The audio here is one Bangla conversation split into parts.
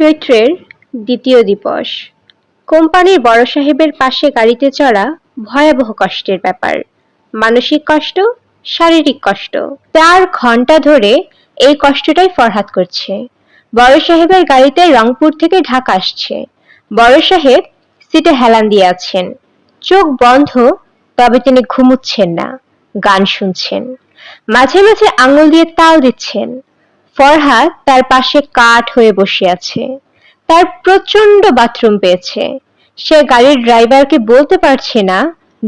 চৈত্রের দ্বিতীয় দিবস। কোম্পানির বড় সাহেবের পাশে গাড়িতে চড়া ভয়াবহ কষ্টের ব্যাপার। মানসিক কষ্ট, শারীরিক কষ্ট। চার ঘণ্টা ধরে এই কষ্টটাই ফরহাদ করছে। বড় সাহেবের গাড়িতে রংপুর থেকে ঢাকা আসছে। বড় সাহেব সিটে হেলান দিয়ে আছেন। চোখ বন্ধ, তবে তিনি ঘুমুচ্ছেন না, গান শুনছেন। মাঝে মাঝে আঙুল দিয়ে তাল দিচ্ছেন। ফরহাদ তার পাশে কাঠ হয়ে বসে আছে। তার প্রচণ্ড বাথরুম পেয়েছে। সে গাড়ির ড্রাইভারকে বলতে পারছে না,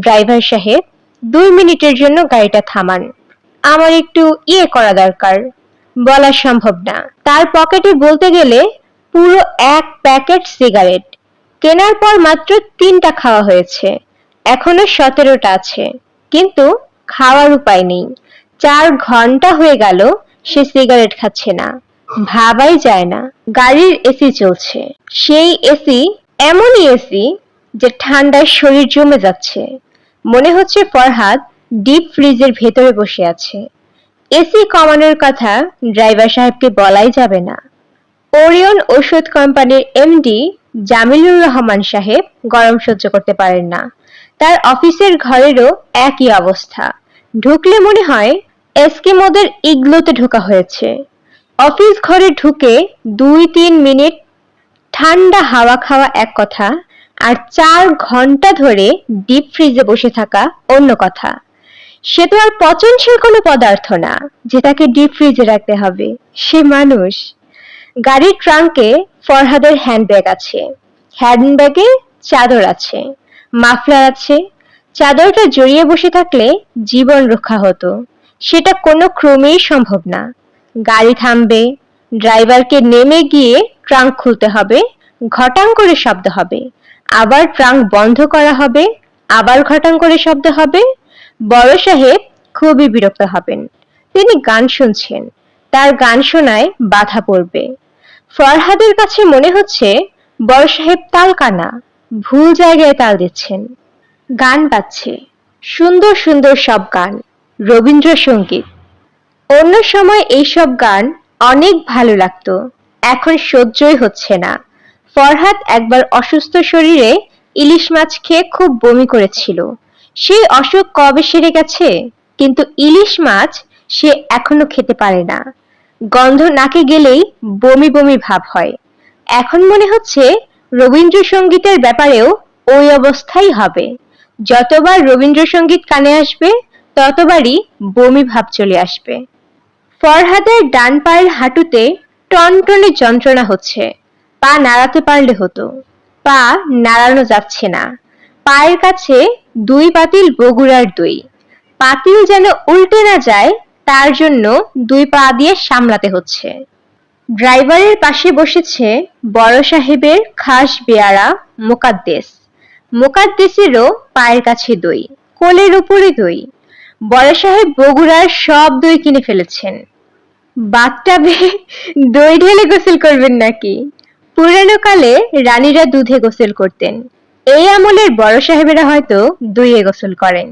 ড্রাইভার সাহেব, দুই মিনিটের জন্য গাড়িটা থামান। আমার একটু ইয়ে করা দরকার। বলা সম্ভব না। তার পকেটে বলতে গেলে পুরো এক প্যাকেট সিগারেট। কেনার পর মাত্র তিনটা খাওয়া হয়েছে। এখনও সতেরোটা আছে। কিন্তু খাওয়ার উপায় নেই। চার ঘণ্টা হয়ে গেল সে সিগারেট খাচ্ছে না। ভাবাই যায় না। গাড়ির এসি চলছে। সেই এসি এমনই এসি যে ঠান্ডায় শরীর জমে যাচ্ছে। মনে হচ্ছে ফরহাদ ডিপ ফ্রিজের ভেতরে বসে আছে। এসি কমানোর কথা ড্রাইভার সাহেবকে বলাই যাবে না। ওরিয়ন ওষুধ কোম্পানির এমডি জামিলুর রহমান সাহেব গরম সহ্য করতে পারেন না। তার অফিসের ঘরেরও একই অবস্থা। ঢুকলে মনে হয় এস্কিমোদের ইগলোতে ঢোকা হয়েছে। অফিস ঘরে ঢুকে দুই তিন মিনিট ঠান্ডা হাওয়া খাওয়া এক কথা আর চার ঘণ্টা ধরে ডিপ ফ্রিজে বসে থাকা অন্য কথা। সে তো আর পচনশীল কোনো পদার্থ না যে তাকে ডিপ ফ্রিজে রাখতে হবে। সে মানুষ। গাড়ির ট্রাঙ্কে ফরহাদের হ্যান্ডব্যাগ আছে। হ্যান্ডব্যাগে চাদর আছে। মাফলার আছে। চাদরটা জড়িয়ে বসে থাকলে জীবন রক্ষা হতো। সেটা কোনো ক্রমেই সম্ভব না। গাড়ি থামবে, ড্রাইভারকে নেমে গিয়ে ট্রাঙ্ক খুলতে হবে ঘটাং করে শব্দ হবে, আবার ট্রাঙ্ক বন্ধ করা হবে, আবার ঘটাং করে শব্দ হবে। বড় সাহেব খুবই বিরক্ত হবেন। তিনি গান শুনছেন, তার গান শোনায় বাধা পড়বে। ফরহাদের কাছে মনে হচ্ছে বড় সাহেব তাল কানা ভুল জায়গায় তাল দিচ্ছেন। গান বাজছে, সুন্দর সুন্দর সব গান। রবীন্দ্রসঙ্গীত। অন্য সময় এইসব গান অনেক ভালো লাগতো। এখন সহ্যই হচ্ছে না। ফরহাদ একবার অসুস্থ শরীরে ইলিশ মাছ খেয়ে খুব বমি করেছিল। সেই অসুখ কবে সেরে গেছে? কিন্তু ইলিশ মাছ সে এখনও খেতে পারে না। গন্ধ নাকে গেলেই বমি বমি ভাব হয়। এখন মনে হচ্ছে রবীন্দ্রসঙ্গীতের ব্যাপারেও ওই অবস্থাই হবে। যতবার রবীন্দ্রসঙ্গীত কানে আসবে ততবারই বমি ভাব চলে আসবে। ফরহাদের ডান পায়ের হাঁটুতে টনটনে যন্ত্রণা হচ্ছে। পা নাড়াতে পারলে হতো। পা নাড়ানো যাচ্ছে না। পায়ের কাছে দুই পাতিল বগুড়ার দই। পাতিল যেন উল্টে না যায়, তার জন্য দুই পা দিয়ে সামলাতে হচ্ছে। ড্রাইভারের পাশে বসেছে বড় সাহেবের খাস বেয়ারা মোকাদ্দেস। মোকাদ্দেসেরও পায়ের কাছে দই, কোলের উপরে দই। বড় সাহেব বগুড়ার সব দই কিনে ফেলেছেন। বাথটাবে দই ঢেলে গোসল করবেন নাকি? পুরানো কালে রানীরা দুধে গোসল করতেন। এই আমলের বড় সাহেবেরা হয়তো দুইয়ে গোসল করেন।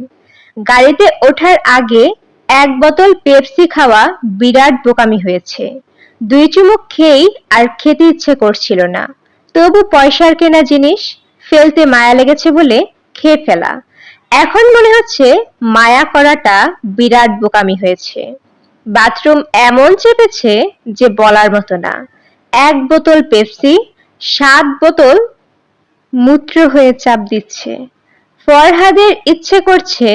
গাড়িতে ওঠার আগে এক বোতল পেপসি খাওয়া বিরাট বোকামি হয়েছে। দুই চুমুক খেয়েই আর খেতে ইচ্ছে করছিল না। তবু পয়সার কেনা জিনিস ফেলতে মায়া লেগেছে বলে খেয়ে ফেলা। এখন মনে হচ্ছে মায়া করাটা বিরাট বোকামি হয়েছে। বাথরুম এমন চেপেছে যে বলার মতো না। এক বোতল পেপসি, সাত বোতল মূত্র হয়ে চাপ দিচ্ছে। ফরহাদের ইচ্ছে করছে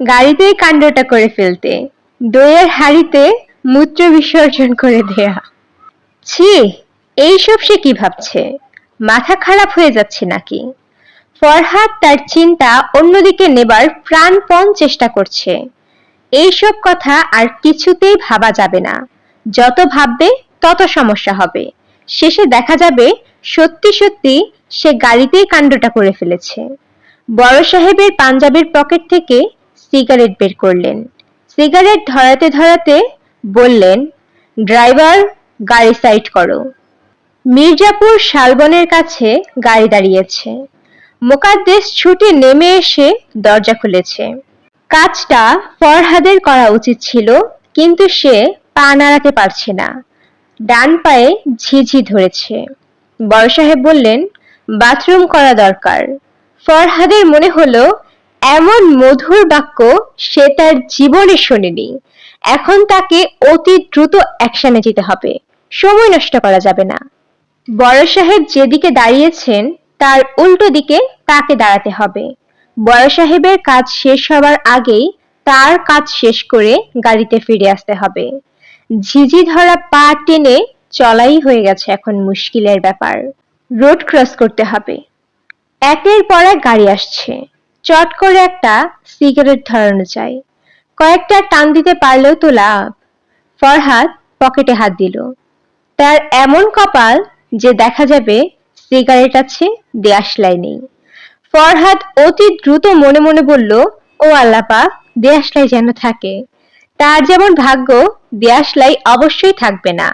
গাড়িতেই কাণ্ডটা করে ফেলতে, দইয়ের হাড়িতে মূত্র বিসর্জন করে দেয়া। ছি, এইসব সে কি ভাবছে? মাথা খারাপ হয়ে যাচ্ছে নাকি? ফরহাদ তার চিন্তা অন্যদিকে নেবার প্রাণপণ চেষ্টা করছে। এইসব কথা আর কিছুতেই ভাবা যাবে না। যত ভাববে, তত সমস্যা হবে। শেষে দেখা যাবে, সত্যি সত্যি সে গাড়িতেই কাণ্ডটা করে ফেলেছে। বড় সাহেবের পাঞ্জাবের পকেট থেকে সিগারেট বের করলেন। সিগারেট ধরাতে ধরাতে বললেন, ড্রাইভার, গাড়ি সাইড করো। মির্জাপুর শালবনের কাছে গাড়ি দাঁড়িয়েছে। মোকাদ্দেস ছুটে নেমে এসে দরজা খুলেছে। কাজটা ফরহাদের করা উচিত ছিল, কিন্তু সে পা নাড়াতে পারছে না। ডান পায়ে ঝিঝি ধরেছে। বড় সাহেব বললেন, বাথরুম করা দরকার। ফরহাদের মনে হলো, এমন মধুর বাক্য সে তার জীবনে শোনেনি। এখন তাকে অতি দ্রুত অ্যাকশনে যেতে হবে। সময় নষ্ট করা যাবে না। বড় সাহেব যেদিকে দাঁড়িয়েছেন তার উল্টো দিকে তাকে দাঁড়াতে হবে। বড় সাহেবের কাজ শেষ হবার আগেই তার কাজ শেষ করে গাড়িতে ফিরে আসতে হবে। ঝিঝি ধরা পা টেনে চলাই হয়ে গেছে এখন মুশকিলের ব্যাপার। রোড ক্রস করতে হবে। একের পর এক গাড়ি আসছে। চট করে একটা সিগারেট ধরানো চাই কয়েকটা টান দিতে পারলেও তো লাভ। ফরহাদ পকেটে হাত দিল। তার এমন কপাল যে দেখা যাবে সিগারেট আছে দেয়াশলাই নেই। ফরহাদ অতি দ্রুত মনে মনে বলল, ও আল্লাপা দেয়াশলাই যেন থাকে। তার যেমন ভাগ্য দেয়াশলাই অবশ্যই থাকবে না,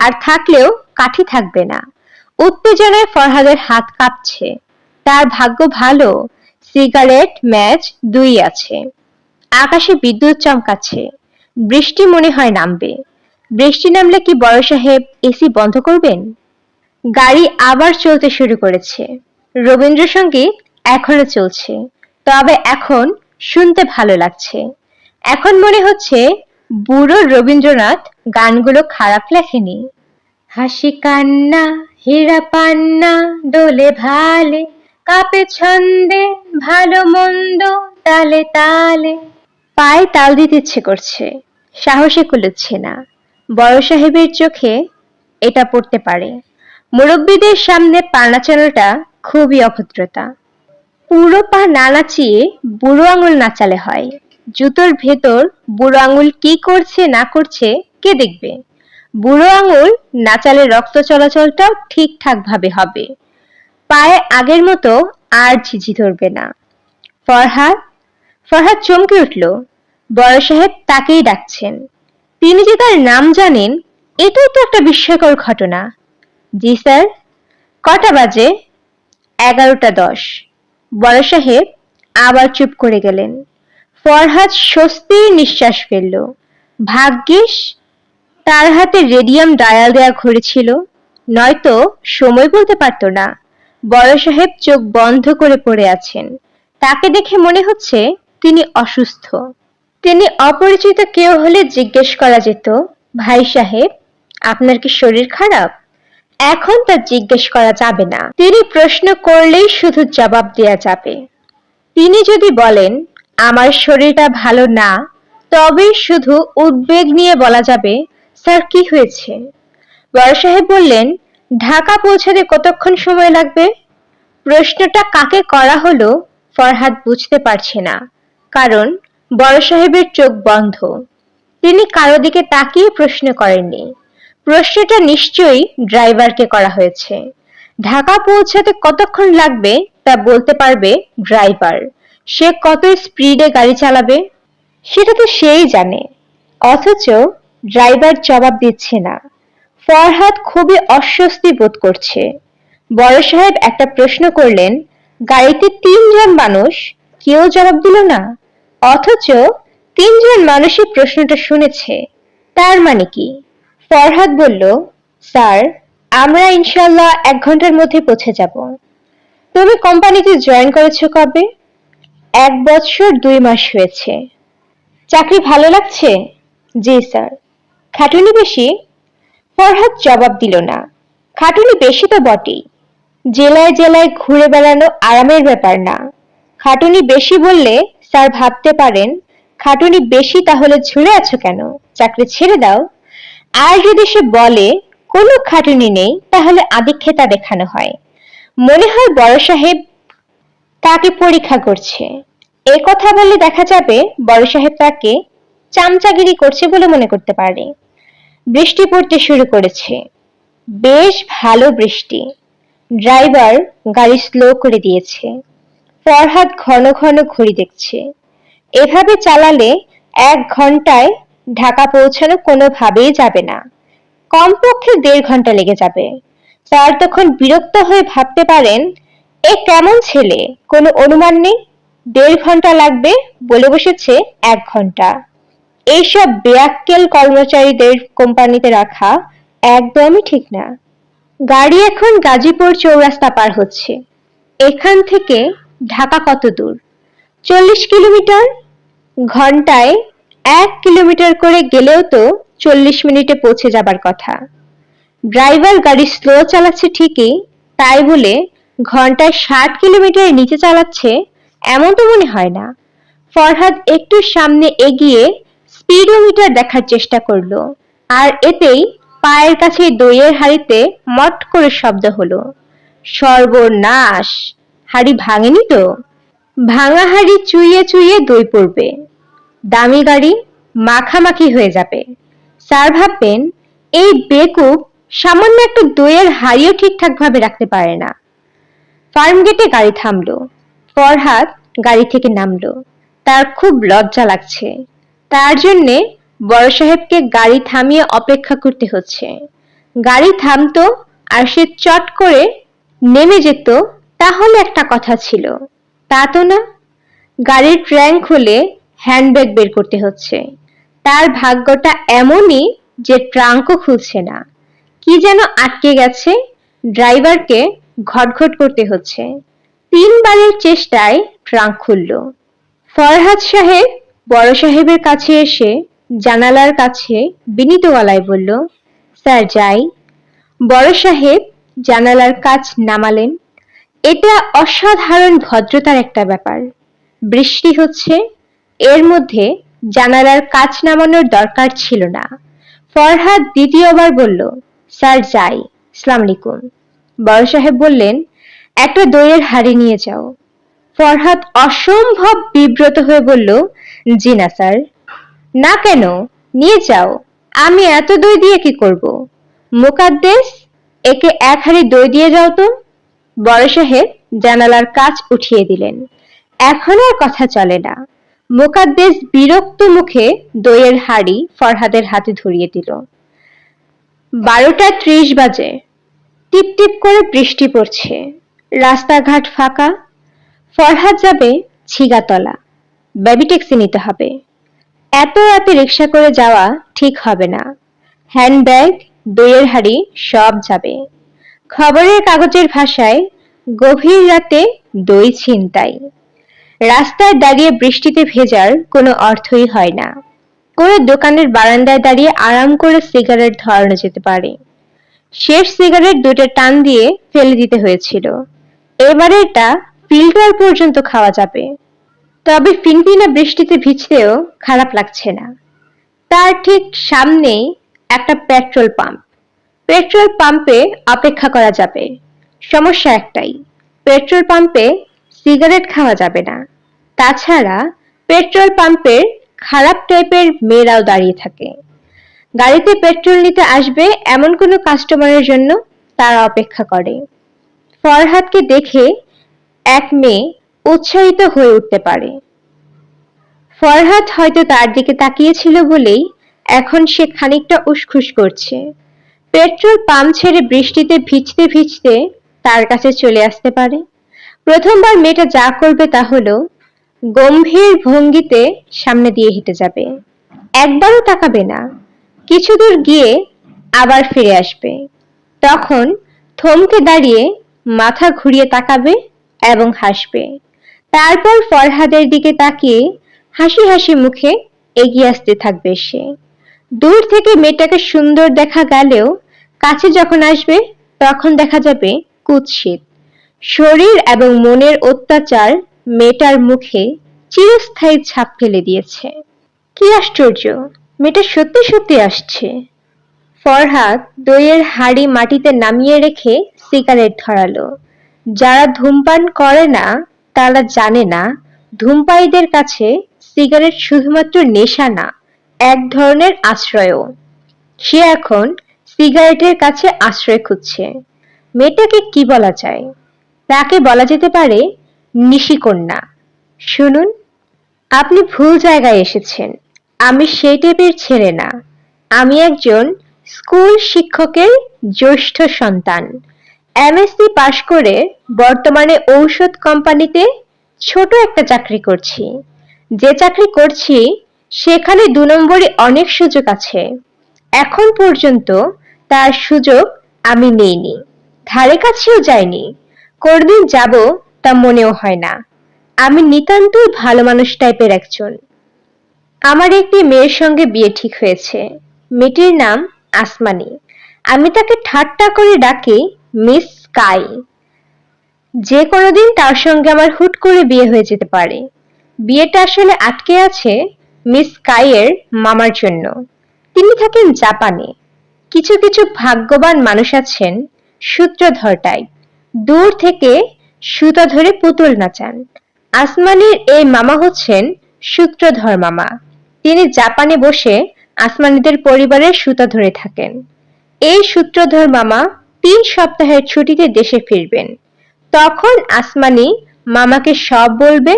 আর থাকলেও কাঠি থাকবে না। উত্তেজনায় ফরহাদের হাত কাঁপছে। তার ভাগ্য ভালো, সিগারেট, ম্যাচ দুই আছে। আকাশে বিদ্যুৎ চমকাচ্ছে। বৃষ্টি মনে হয় নামবে। বৃষ্টি নামলে কি বড় সাহেব এসি বন্ধ করবেন? গাড়ি আবার চলতে শুরু করেছে। রবীন্দ্রসঙ্গীত এখনও চলছে। তবে এখন শুনতে ভালো লাগছে। এখন মনে হচ্ছে বুড়ো রবীন্দ্রনাথ গানগুলো খারাপ লেখেনি। হাসি কান্না, হীরা পান্না, দোলে ভালে, কাপে ছন্দে, ভালো মন্দ, তালে তালে। পায়ে তাল দিতে ইচ্ছে করছে, সাহসে কুলোচ্ছে না। বড় সাহেবের চোখে এটা পড়তে পারে। মুরব্বীদের সামনে পা নাচানোটা খুবই অভদ্রতা। পুরো পা না নাচিয়ে বুড়ো আঙুল নাচালে হয়। জুতোর ভেতর বুড়ো আঙুল কি করছে, না করছে, কে দেখবে? বুড়ো আঙুল নাচালে রক্ত চলাচলটাও ঠিকঠাক ভাবে হবে। পায়ে আগের মতো আর ঝিঝি ধরবে না। ফরহাদ ফরহাদ চমকে উঠল। বড় সাহেব তাকেই ডাকছেন। তিনি যে তার নাম জানেন এটাই তো একটা বিস্ময়কর ঘটনা। জি স্যার। কটা বাজে? এগারোটা দশ। বড় সাহেব আবার চুপ করে গেলেন। ফরহাদ স্বস্তির নিঃশ্বাস ফেলল। ভাগ্যিস, তার হাতে রেডিয়াম ডায়াল দেয়া ঘড়ি ছিল। নয়তো সময় বলতে পারতো না। বড় সাহেব চোখ বন্ধ করে পড়ে আছেন। তাকে দেখে মনে হচ্ছে তিনি অসুস্থ। তিনি অপরিচিত কেউ হলে জিজ্ঞেস করা যেত, ভাই সাহেব, আপনার কি শরীর খারাপ? এখন তা জিজ্ঞেস করা যাবে না। তিনি প্রশ্ন করলেই শুধু জবাব দেয়া যাবে। তিনি যদি বলেন, আমার শরীরটা ভালো না, তবে শুধু উদ্বেগ নিয়ে বলা যাবে, স্যার, কি হয়েছে? বড় সাহেব বললেন, ঢাকা পৌঁছাতে কতক্ষণ সময় লাগবে? প্রশ্নটা কাকে করা হলো ফরহাদ বুঝতে পারছে না, কারণ বড় সাহেবের চোখ বন্ধ। তিনি কারও দিকে তাকিয়ে প্রশ্ন করেননি। প্রশ্নটা নিশ্চয়ই ড্রাইভারকে করা হয়েছে। ঢাকা পৌঁছাতে কতক্ষণ লাগবে তা বলতে পারবে ড্রাইভার। সে কত স্পিডে গাড়ি চালাবে? সেটা তো সেই জানে। অথচ ড্রাইভার জবাব দিচ্ছে না। ফরহাদ খুবই অস্বস্তি বোধ করছে। বড় সাহেব একটা প্রশ্ন করলেন, গাড়িতে তিনজন মানুষ? কেউ জবাব দিল না? অথচ তিনজন মানুষই প্রশ্নটা শুনেছে। তার মানে কি? ফরহাদ বলল, স্যার, আমরা ইনশাল্লাহ এক ঘণ্টার মধ্যে পৌঁছে যাব। তুমি কোম্পানিতে জয়েন করেছ কবে? এক বছর দুই মাস হয়েছে। চাকরি ভালো লাগছে? জি, স্যার। খাটুনি বেশি? ফরহাদ জবাব দিল না। খাটুনি বেশি তো বটেই। জেলায় জেলায় ঘুরে বেড়ানো আরামের ব্যাপার না। খাটুনি বেশি বললে স্যার ভাবতে পারেন, খাটুনি বেশি তাহলে ঝুলে আছো কেন? চাকরি ছেড়ে দাও। আর যদি সে বলে, কোনো খাটুনি নেই, তাহলে আদিক্ষেতা দেখানো হয়। মনে হয় বড় সাহেব তাকে পরীক্ষা করছে। এ কথা বললে দেখা যাবে বড় সাহেব তাকে চামচাগিরি করছে বলে মনে করতে পারে। বৃষ্টি পড়তে শুরু করেছে। বেশ ভালো বৃষ্টি। ড্রাইভার গাড়ি স্লো করে দিয়েছে। ফরহাদ ঘন ঘন ঘড়ি দেখছে। এভাবে চালালে এক ঘন্টায় ঢাকা পৌঁছানো কোনোভাবেই যাবে না। কমপক্ষে দেড় ঘণ্টা লেগে যাবে। স্যার তখন বিরক্ত হয়ে ভাবতে পারেন, এ কেমন ছেলে? কোনো অনুমান নেই? দেড় ঘণ্টা লাগবে? বলে বসেছে এক ঘণ্টা। এইসব বেয়াক্কেল কর্মচারীদের কোম্পানিতে রাখা একদমই ঠিক না। গাড়ি এখন গাজীপুর চৌরাস্তা পার হচ্ছে। এখান থেকে ঢাকা কত দূর? চল্লিশ কিলোমিটার? ঘন্টায় এক কিলোমিটার করে গেলেও তো চল্লিশ মিনিটে পৌঁছে যাবার কথা। ড্রাইভার গাড়ি স্লো চালাচ্ছে ঠিকই, তাই বলে ঘন্টায় ষাট কিলোমিটারের নিচে চালাচ্ছে এমন তো মনে হয় না। ফরহাদ একটু সামনে এগিয়ে স্পিডোমিটার দেখার চেষ্টা করল। আর এতেই পায়ের কাছে দইয়ের হাড়িতে মট করে শব্দ হলো। সর্বনাশ! হাড়ি ভাঙেনি তো? ভাঙা হাড়ি চুইয়ে চুইয়ে দই পড়বে। দামি গাড়ি মাখামাখি হয়ে যাবে। স্যার ভাববেন, এই বেকুব সামান্য একটু দইয়ের হাড়িও ঠিকঠাক ভাবে রাখতে পারে না। ফার্ম গেটে গাড়ি থামলো। ফরহাদ গাড়ি থেকে নামলো। তার খুব লজ্জা লাগছে। তার জন্যে বড় সাহেবকে গাড়ি থামিয়ে অপেক্ষা করতে হচ্ছে। গাড়ি থামতো আর সে চট করে নেমে যেত, তাহলে একটা কথা ছিল। তা তো না। গাড়ির ট্র্যাঙ্ক খুলে হ্যান্ডব্যাগ বের করতে হচ্ছে। তার ভাগ্যটা এমনই যে ট্রাঙ্কও খুলছে না। কি যেন আটকে গেছে, ড্রাইভারকে ঘটঘট করতে হচ্ছে। তিনবারের চেষ্টায় ট্রাঙ্ক খুলল। ফরহাদ সাহেব বড় সাহেবের কাছে এসে জানালার কাছে বিনীত গলায় বলল, স্যার, যাই। বড় সাহেব জানালার কাজ নামালেন। এটা অসাধারণ ভদ্রতার একটা ব্যাপার। বৃষ্টি হচ্ছে এর মধ্যে জানালার কাজ নামানোর দরকার ছিল না। ফরহাদ দ্বিতীয়বার বলল, স্যার, যাই। সালাম আলাইকুম। বড় সাহেব বললেন, একটা দইয়ের হাড়ি নিয়ে যাও। ফরহাদ অসম্ভব বিব্রত হয়ে বলল, জি না, স্যার। না কেন? নিয়ে যাও। আমি এত দই দিয়ে কি করব? মোকাদ্দেস, একে এক হাড়ি দই দিয়ে যাও তো। বড় সাহেব জানালার কাজ উঠিয়ে দিলেন। এখন আর কথা চলে না। মোকাদ্দেস বিরক্ত মুখে দইয়ের হাড়ি ফরহাদের হাতে ধরিয়ে দিল। বারোটা ত্রিশ বাজে। টিপ টিপ করে বৃষ্টি পড়ছে। রাস্তাঘাট ফাঁকা। ফরহাদ যাবে ছিগাতলা। বেবি ট্যাক্সি নিতে হবে। এত রাতে রিক্সা করে যাওয়া ঠিক হবে না। হ্যান্ডব্যাগ, দইয়ের হাড়ি সব যাবে। খবরের কাগজের ভাষায় গভীর রাতে দই ছিনতাই। রাস্তায় দাঁড়িয়ে বৃষ্টিতে ভেজার কোনো অর্থই হয় না। কোনো দোকানের বারান্দায় দাঁড়িয়ে আরাম করে সিগারেট ধরানো যেতে পারে। শেষ সিগারেট দুটো টান দিয়ে ফেলে দিতে হয়েছিল। এবারেরটা ফিল্টার পর্যন্ত খাওয়া যাবে। তবে ফিনফিনা বৃষ্টিতে ভিজতেও খারাপ লাগছে না। তার ঠিক সামনেই একটা পেট্রোল পাম্প। পেট্রোল পাম্পে অপেক্ষা করা যাবে। সমস্যা একটাই, পেট্রোল পাম্পে সিগারেট খাওয়া যাবে না। তাছাড়া পেট্রোল পাম্পের খারাপ টাইপের মেয়েরাও দাঁড়িয়ে থাকে। গাড়িতে পেট্রোল নিতে আসবে এমন কোনো কাস্টমারের জন্য তারা অপেক্ষা করে। ফরহাদকে দেখে এক মেয়ে উৎসাহিত হয়ে উঠতে পারে। ফরহাদ হয়তো তার দিকে তাকিয়েছিল বলেই এখন সে খানিকটা উসখুস করছে। পেট্রোল পাম্প ছেড়ে বৃষ্টিতে ভিজতে ভিজতে তার কাছে চলে আসতে পারে। প্রথমবার মেয়েটা যা করবে তা হলো গম্ভীর ভঙ্গিতে সামনে দিয়ে হেঁটে যাবে। একবারও তাকাবে না। কিছু দূর গিয়ে আবার ফিরে আসবে। তখন থমকে দাঁড়িয়ে মাথা ঘুরিয়ে তাকাবে এবং হাসবে। তারপর ফরহাদের দিকে তাকিয়ে হাসি হাসি মুখে এগিয়ে আসতে থাকবে সে। দূর থেকে মেয়েটাকে সুন্দর দেখা গেলেও কাছে যখন আসবে, তখন দেখা যাবে কুৎসিত। শরীর এবং মনের অত্যাচার মেয়েটার মুখে চিরস্থায়ী ছাপ ফেলে দিয়েছে। কি আশ্চর্য! মেয়েটা সত্যি সত্যি আসছে। ফরহাদ দইয়ের হাড়ি মাটিতে নামিয়ে রেখে সিগারেট ধরালো। যারা ধূমপান করে না, তারা জানে না, ধূমপায়ীদের কাছে সিগারেট শুধুমাত্র নেশা না, এক ধরনের আশ্রয়ও। সে এখন সিগারেটের কাছে আশ্রয় খুঁজছে। মেয়েটাকে কি বলা যায়? তাকে বলা যেতে পারে নিশিকন্যা। শুনুন, আপনি ভুল জায়গায় এসেছেন। আমি সেই টাইপের ছেলে না। আমি একজন স্কুল শিক্ষকের জ্যৈষ্ঠ সন্তান। এমএসসি পাশ করে বর্তমানে ঔষধ কোম্পানিতে ছোট একটা চাকরি করছি। যে চাকরি করছি, সেখানে দু নম্বরে অনেক সুযোগ আছে। এখন পর্যন্ত তার সুযোগ আমি নেইনি। ধারে কাছেও যাইনি। কোনদিন যাব তা মনেও হয় না। আমি নিতান্তই ভালো মানুষ টাইপের একজন। আমার একটি মেয়ের সঙ্গে বিয়ে ঠিক হয়েছে। মেয়েটির নাম আসমানি। আমি তাকে ঠাট্টা করে ডাকি, মিস স্কাই। যে কোনোদিন তার সঙ্গে আমার হুট করে বিয়ে হয়ে যেতে পারে। বিয়েটা আসলে আটকে আছে মিস স্কাইয়ের মামার জন্য। তিনি থাকেন জাপানে। কিছু কিছু ভাগ্যবান মানুষ আছেন, সূত্রধর টাইপ দূর থেকে সুতা ধরে পুতুল নাচান। আসমানির এই মামা হচ্ছেন সূত্রধর মামা। তিনি জাপানে বসে আসমানিদের পরিবারের সুতা ধরে থাকেন। এই সূত্রধর মামা তিন সপ্তাহের ছুটিতে দেশে ফিরবেন। তখন আসমানি মামাকে সব বলবে।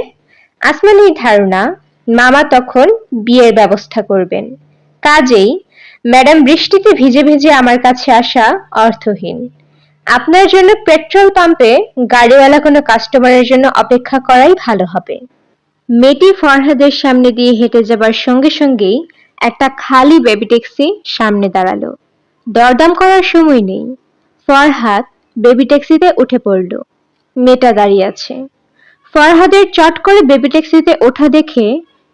আসমানির ধারণা, মামা তখন বিয়ের ব্যবস্থা করবেন। কাজেই ম্যাডাম বৃষ্টিতে ভিজে ভিজে আমার কাছে আসা অর্থহীন। আপনার জন্য পেট্রোল পাম্পে গাড়িওয়ালা কোনো কাস্টমারের জন্য অপেক্ষা করাই ভালো হবে। মেয়েটি ফরহাদের সামনে দিয়ে হেঁটে যাবার সঙ্গে সঙ্গেই একটা খালি বেবি ট্যাক্সি সামনে দাঁড়াল। দরদাম করার সময় নেই। ফরহাদ বেবি ট্যাক্সিতে উঠে পড়ল। মেয়েটা দাঁড়িয়ে আছে। ফরহাদের চট করে বেবি ট্যাক্সিতে ওঠা দেখে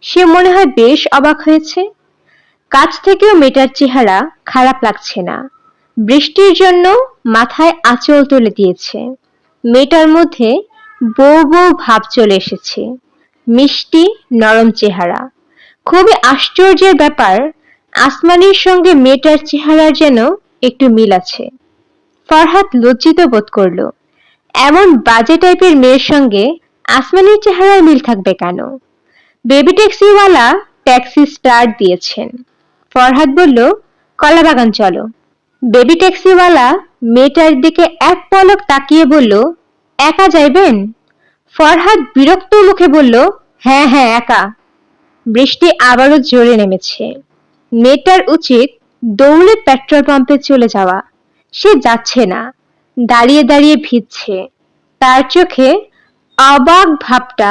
সে মনে হয় বেশ অবাক হয়েছে। কাছ থেকেও মেয়েটার চেহারা খারাপ লাগছে না। বৃষ্টির জন্য মাথায় আঁচল তুলে দিয়েছে। মেয়েটার মধ্যে বউ বউ ভাব চলে এসেছে। মিষ্টি, নরম চেহারা। খুবই আশ্চর্যের ব্যাপার, আসমানির সঙ্গে মেয়েটার চেহারার যেন একটু মিল আছে। ফরহাদ লজ্জিত বোধ করল, এমন বাজে টাইপের মেয়ের সঙ্গে আসমানির চেহারার মিল থাকবে কেন? বেবি ট্যাক্সিওয়ালা ট্যাক্সি স্টার্ট দিয়েছেন। ফরহাদ বলল, কলাবাগান চলো। বেবি ট্যাক্সিওয়ালা মেয়েটার দিকে এক পলক তাকিয়ে বলল, একা যাইবেন? ফরহাদ বিরক্ত মুখে বলল হ্যাঁ হ্যাঁ একা। বৃষ্টি আবারও জোরে নেমেছে। মেয়েটার উচিত দৌড়ে পেট্রোল পাম্পে চলে যাওয়া। সে যাচ্ছে না, দাঁড়িয়ে দাঁড়িয়ে ভিজছে। তার চোখে অবাক ভাবটা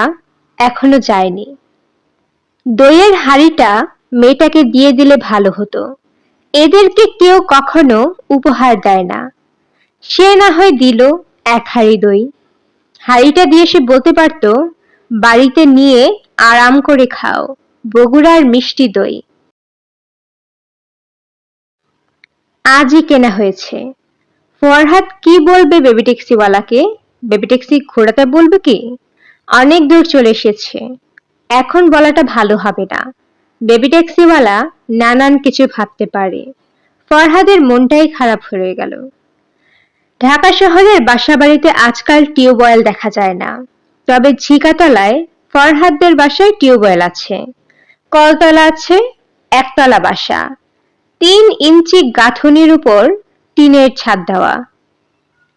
এখনও যায়নি। দইয়ের হাড়িটা মেয়েটাকে দিয়ে দিলে ভালো হতো। এদেরকে কেউ কখনো উপহার দেয় না। সে না হয় দিল এক হাড়ি দই। হাড়িটা দিয়ে সে বলতে পারত, বাড়িতে নিয়ে আরাম করে খাও, বগুড়ার মিষ্টি দই। আজই কেনা হয়েছে। ফরহাদ কি বলবে বেবি ট্যাক্সিওয়ালাকে বেবি ট্যাক্সি ঘোরাতে বলবে কি? অনেক দূর চলে এসেছে। এখন বলাটা ভালো হবে না। বেবি ট্যাক্সিওয়ালা নানান কিছু ভাবতে পারে। ফরহাদের মনটাই খারাপ হয়ে গেল। ঢাকা শহরের বাসাবাড়িতে আজকাল টিউবওয়েল দেখা যায় না। তবে ঝিকাতলায় ফরহাদদের বাসায় টিউবওয়েল আছে। কলতলা আছে, একতলা বাসা। তিন ইঞ্চি গাঁথনির উপর টিনের ছাদ দেওয়া।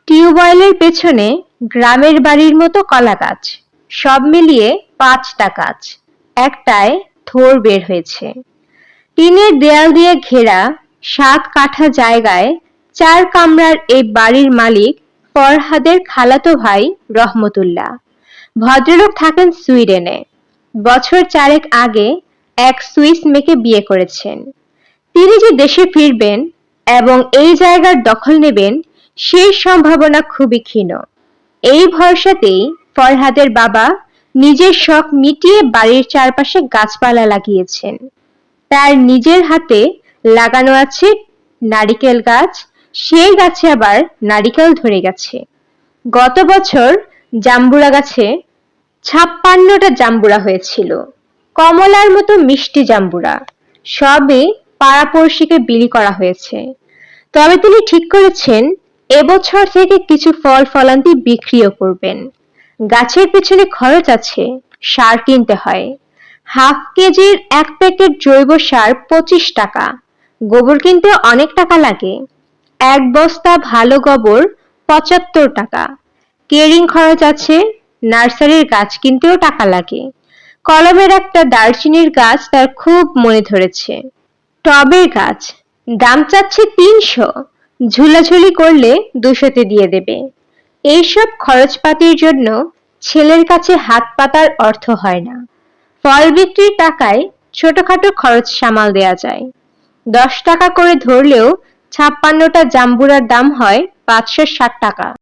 টিউবওয়েলের পেছনে গ্রামের বাড়ির মতো কলা গাছ সব মিলিয়ে পাঁচটা গাছ। একটায় থোর বের হয়েছে। টিনের দেয়াল দিয়ে ঘেরা সাত কাঠা জায়গায় চার কামরার এই বাড়ির মালিক ফরহাদের খালাতো ভাই রহমতুল্লাহ। ভদ্রলোক থাকেন সুইডেনে। বছর চারেক আগে এক সুইস মেয়েকে বিয়ে করেছেন। তিনি যে দেশে ফিরবেন এবং এই জায়গার দখল নেবেন, সেই সম্ভাবনা খুবই ক্ষীণ। এই ভরসাতেই ফরহাদের বাবা নিজের শখ মিটিয়ে বাড়ির চারপাশে গাছপালা লাগিয়েছেন। তার নিজের হাতে লাগানো আছে নারিকেল গাছ, সেই গাছে আবার নারিকেল ধরে গেছে। গত বছর জাম্বুরা গাছে ছাপ্পান্নটা জাম্বুরা হয়েছিল। কমলার মতো মিষ্টি জাম্বুরা। সবে পাড়াপড়শিকে বিলি করা হয়েছে। তবে তিনি ঠিক করেছেন, এবছর থেকে কিছু ফল ফলান্তি বিক্রিও করবেন। গাছের পেছনে খরচ আছে, সার কিনতে হয়। হাফ কেজির এক প্যাকেট জৈব সার পঁচিশ টাকা। গোবর কিনতে অনেক টাকা লাগে। এক বস্তা ভালো গোবর পঁচাত্তর টাকা। কেরিং খরচ আছে, নার্সারির গাছ কিনতেও টাকা লাগে। কলমের একটা দারচিনির গাছ তার খুব মনে ধরেছে। টবের গাছ, দাম চাচ্ছে তিনশো। ঝুলাঝুলি করলে দুশোতে দিয়ে দেবে। এইসব খরচপাতির জন্য ছেলের কাছে হাত পাতার অর্থ হয় না। ফল বিক্রির টাকায় ছোটখাটো খরচ সামাল দেয়া যায়। দশ টাকা করে ধরলেও ছাপ্পান্নটা জাম্বুরার দাম হয় পাঁচশো ষাট টাকা।